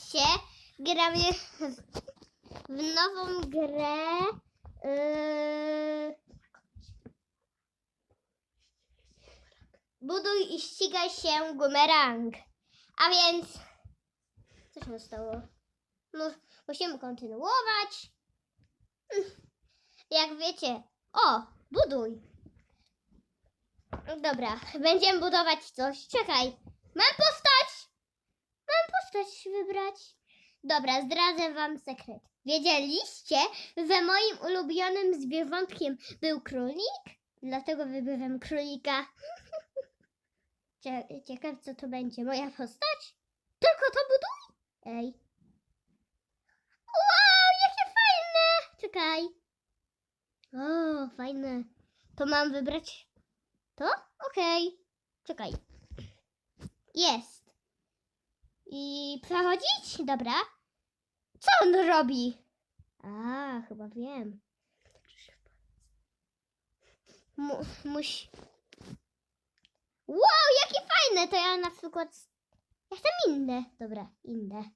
się, gramy w nową grę. Yy... Buduj i ścigaj się gumerang. A więc, co się stało? No, musimy kontynuować. Jak wiecie, o, buduj. Dobra, będziemy budować coś. Czekaj, mam postać! Postać wybrać. Dobra, zdradzę wam sekret. Wiedzieliście, że moim ulubionym zwierzątkiem był królik? Dlatego wybrałem królika. Cie- Ciekaw, co to będzie. Moja postać? Tylko to buduj? Ej. Wow, jakie fajne! Czekaj. O, fajne. To mam wybrać to? Okej. Czekaj. Jest. I przechodzić? Dobra. Co on robi? A, chyba wiem. Mu, musi... Wow, jakie fajne! To ja na przykład... Ja chcę inne. Dobra, inne.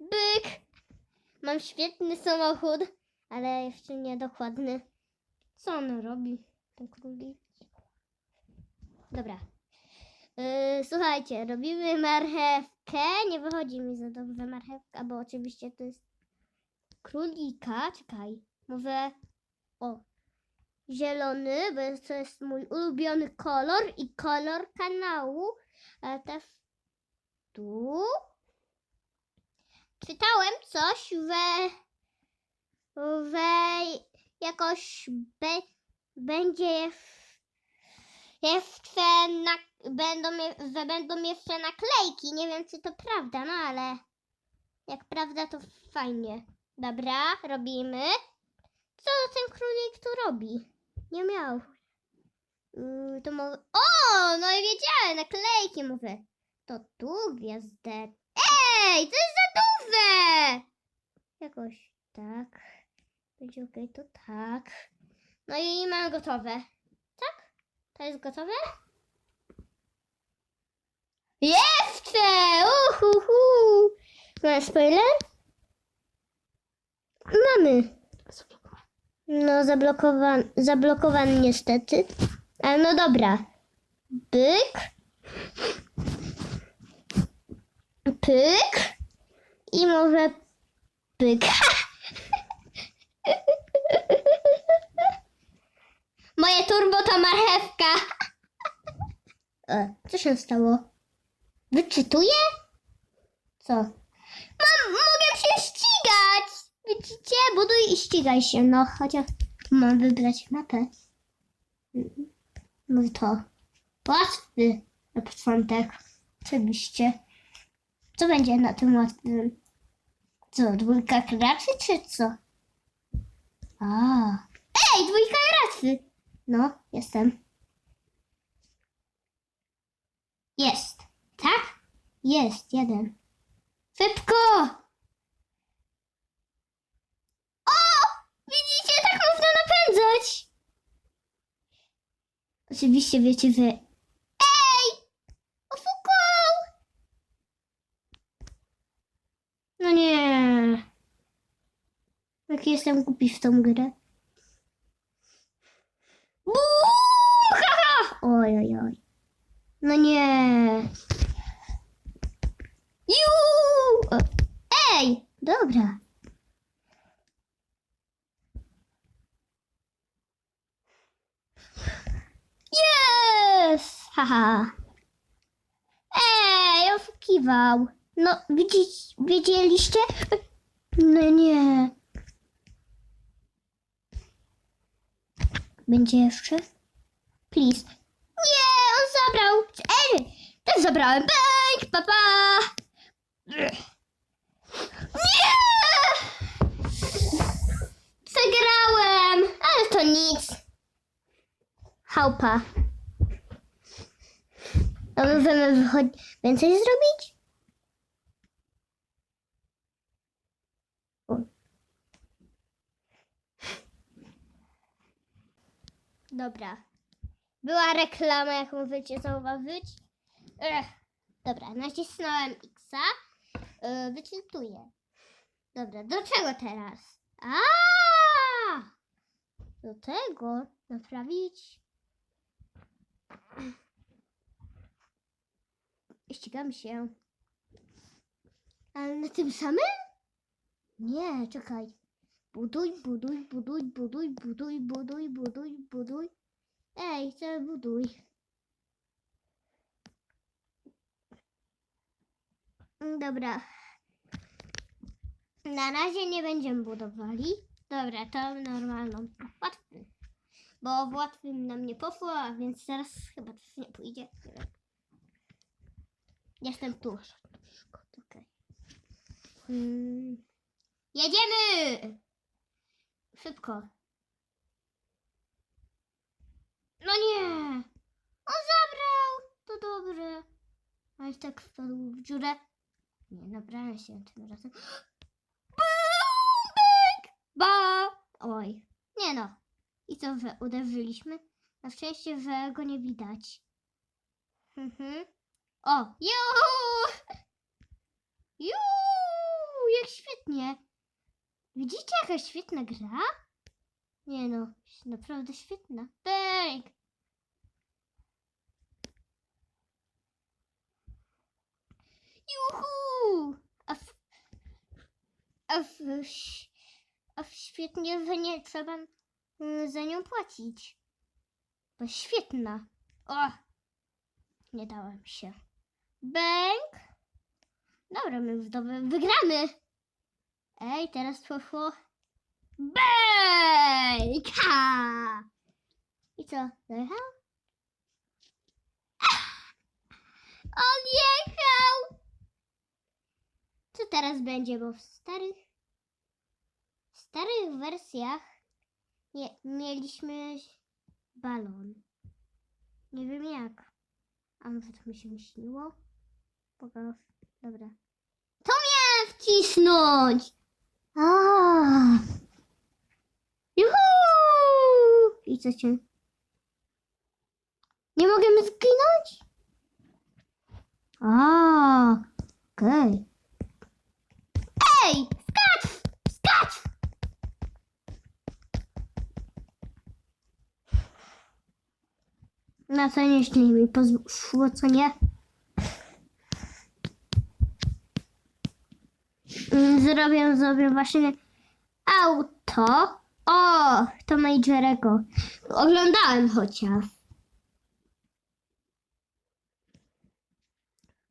Byk! Mam świetny samochód, ale jeszcze nie dokładny. Co on robi? Ten królik. Dobra. Yy, słuchajcie, robimy marchewkę. Nie wychodzi mi za dobrze marchewka, bo oczywiście to jest królika. Czekaj, może o zielony, bo to jest mój ulubiony kolor i kolor kanału. A też tu czytałem coś, że, że jakoś be, będzie jeszcze na, będą, że będą jeszcze naklejki. Nie wiem, czy to prawda, no ale jak prawda, to fajnie. Dobra, robimy. Co ten królik tu robi? Nie miał. Yy, to może... O, no i wiedziałem, naklejki mówię. To tu gwiazdę. Ej, to jest za duże! Jakoś tak. Będzie okej, to tak. No i mamy gotowe. Tak? To jest gotowe? Jeszcze! Uhuhu! Mamy spoiler? Mamy. No, zablokowany, zablokowany niestety. Ale no dobra. Byk. Pyk. I może pyk. Moje turbo to marchewka. E, co się stało? Wyczytuję? Co? Mam, mogę się ścigać! Widzicie? Buduj i ścigaj się. No, chociaż mam wybrać mapę. No to łatwy na początek. Oczywiście. Co będzie na tym łatwym? Co, dwójka graczy czy co? A. Ej, dwójka graczy! No, jestem. Jest. Tak? Jest, jeden. Szybko! O! Widzicie, tak można napędzać! Oczywiście wiecie, że... Ej! Ofukał! No nie. Jak jestem głupi w tą grę. Bum! Haha! Oj, oj, oj. No nie. Ju! Ej! Dobra. Jest! Haha. Ej, oszukiwał. No, widzicie, wiedzieliście? No nie. Będzie jeszcze? Please. Nie, on zabrał. Ej, też zabrałem. Bęk, papa. Nie! Przegrałem, ale to nic. Chałpa. Możemy więcej zrobić? Dobra. Była reklama, jak możecie zauważyć. Ech. Dobra, nacisnąłem X. Yy, wyczytuję. Dobra, do czego teraz? A! Do tego naprawić. Ścigam się. Ale na tym samym? Nie, czekaj. Buduj, buduj, buduj, buduj, buduj, buduj, buduj, buduj. Ej, chcę buduj. Mm, Dobra. Na razie nie będziemy budowali. Dobra, to normalną. Łatwy. Bo w łatwym nam nie poszło, a więc teraz chyba też nie pójdzie. Jestem tu. Okej. Hmm. Jedziemy! Szybko. No nie! On zabrał! To dobre. Ale tak wpadł w dziurę. Nie, nabrałem się tym razem. Bąbek! Ba! Oj. Nie no. I co, że uderzyliśmy? Na szczęście, że go nie widać. Mhm. O! Juuu! Juuu! Jak świetnie! Widzicie, jaka świetna gra? Nie no, naprawdę świetna. Bęk! Juhu! A, w, a, w, a w świetnie, że nie trzeba mm, za nią płacić. Bo świetna. O! Nie dałem się. Bęk! Dobra, my już dobrze wygramy. Ej, teraz poszło. Ha! I co? Dojechał? On jechał! Co teraz będzie, bo w starych w starych wersjach nie, mieliśmy balon. Nie wiem jak. A może to mi się myśliło? Pokaż. Dobra. To miałem wcisnąć! A. Juhu! I co cię? Nie możemy zginąć? A, okej. Ej, skacz! Skacz! Na co nieźle mi poszło, co nie? Zrobię sobie właśnie auto. O, to Majorego. Oglądałem chociaż.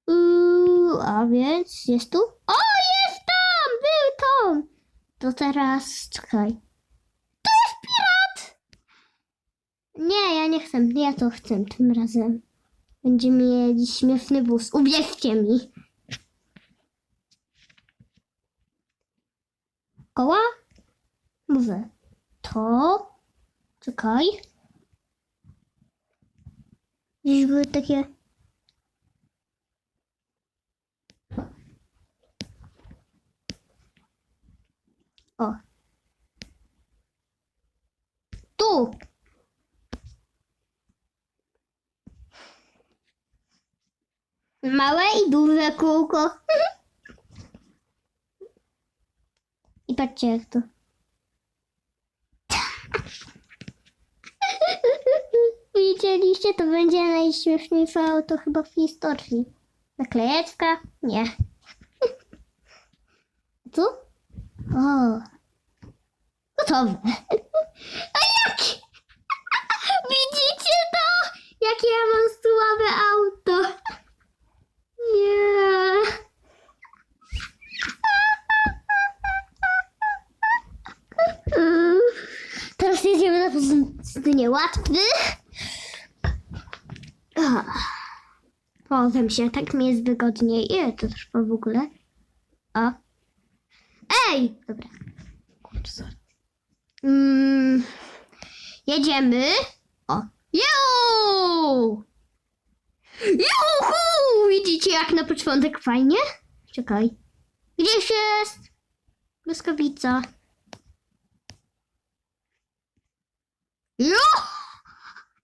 Uuu, a więc jest tu? O, jest tam! Był tam! To teraz czekaj. To jest pirat! Nie, ja nie chcę. Ja to chcę tym razem. Będziemy mieli śmieszny bus. Uwierzcie mi. Koła? Może to? Czekaj. Gdzieś były takie... O. Tu. Małe i duże kółko. To. Widzieliście? To będzie najśmieszniejsze auto chyba w historii. Naklejeczka? Nie. Tu? O. Gotowe. A jak? Widzicie to? Jakie ja mam słabe auto. Nie. Teraz jedziemy na pustynię łatwy. Powiem się, tak mi jest wygodniej. Ile to trwa w ogóle? O. Ej! Dobra. Mm, jedziemy. O. Ju! Juhu! Widzicie jak na początek fajnie? Czekaj. Gdzieś jest? Błyskawica. Jo!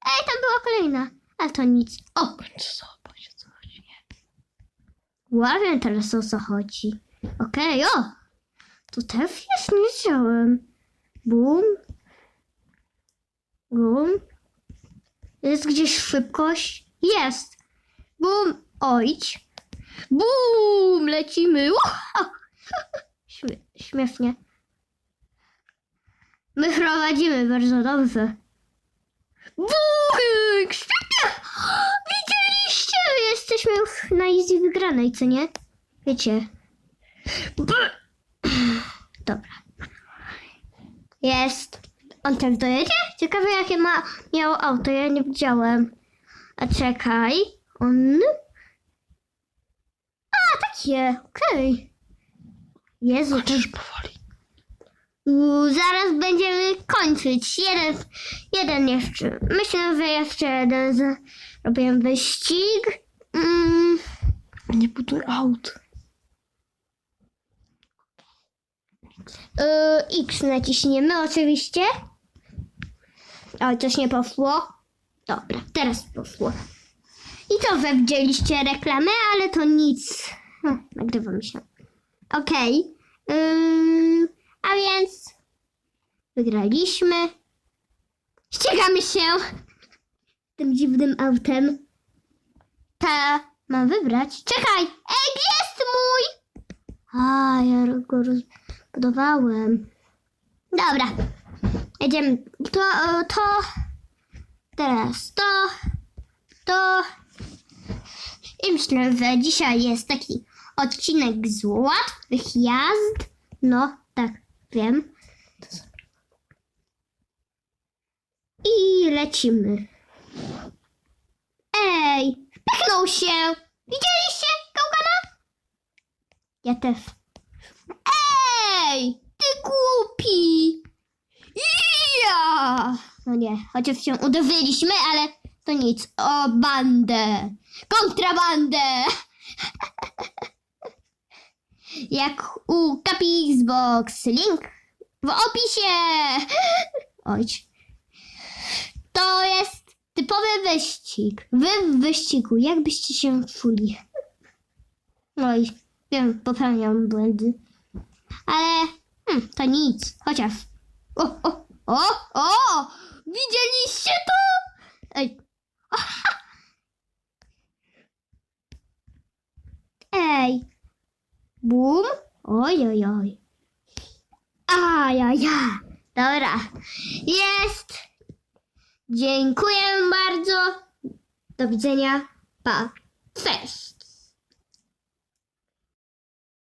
Ej, tam była kolejna. Ale to nic. O! Zobacz, co chodzi. Łapię teraz o co chodzi. Okej, o! Tu też jest, nie wziąłem. Bum. Bum. Jest gdzieś szybkość? Jest. Bum. Ojdź. Bum. Lecimy. Śmie- śmiesznie. My prowadzimy bardzo dobrze. Buchyk! Świetnie! Widzieliście? Jesteśmy już na easy wygranej, co nie? Wiecie. B- Dobra. Jest. On też dojedzie? Ciekawe jakie ma miał auto, ja nie widziałem. A czekaj. On... A, takie. Okej. Jezu, to... powoli. Zaraz będziemy kończyć. Jeden, jeden jeszcze. Myślę, że jeszcze jeden zrobię wyścig. Mm, Nie buduj aut. y, X naciśniemy oczywiście. O, coś nie poszło. Dobra, teraz poszło. I to, że widzieliście reklamę, ale to nic. Hm, nagrywam się. Okej. Ym, a więc wygraliśmy. Ścigamy się tym dziwnym autem. Ta mam wybrać. Czekaj! Ej, jest mój? A, ja go rozbudowałem. Dobra. Jedziemy. To, to. Teraz to. To. I myślę, że dzisiaj jest taki odcinek z łatwych jazd. No, tak, wiem. I lecimy. Ej, pchnął się. Widzieliście Gałgana? Ja też. Ej, ty głupi. Ja. No nie, chociaż się uderzyliśmy, ale to nic. O, bandę. Kontrabandę. Jak u Kapi Xbox. Link w opisie. Oj. To jest typowy wyścig. Wy w wyścigu, jak byście się czuli? Oj, wiem, popełniam błędy. Ale hmm, to nic, chociaż. O, o, o, o! Widzieliście to? Ej. Ej. Bum. Oj, oj, oj. Ajaja. Dobra. Jest. Dziękuję bardzo. Do widzenia. Pa. Cześć.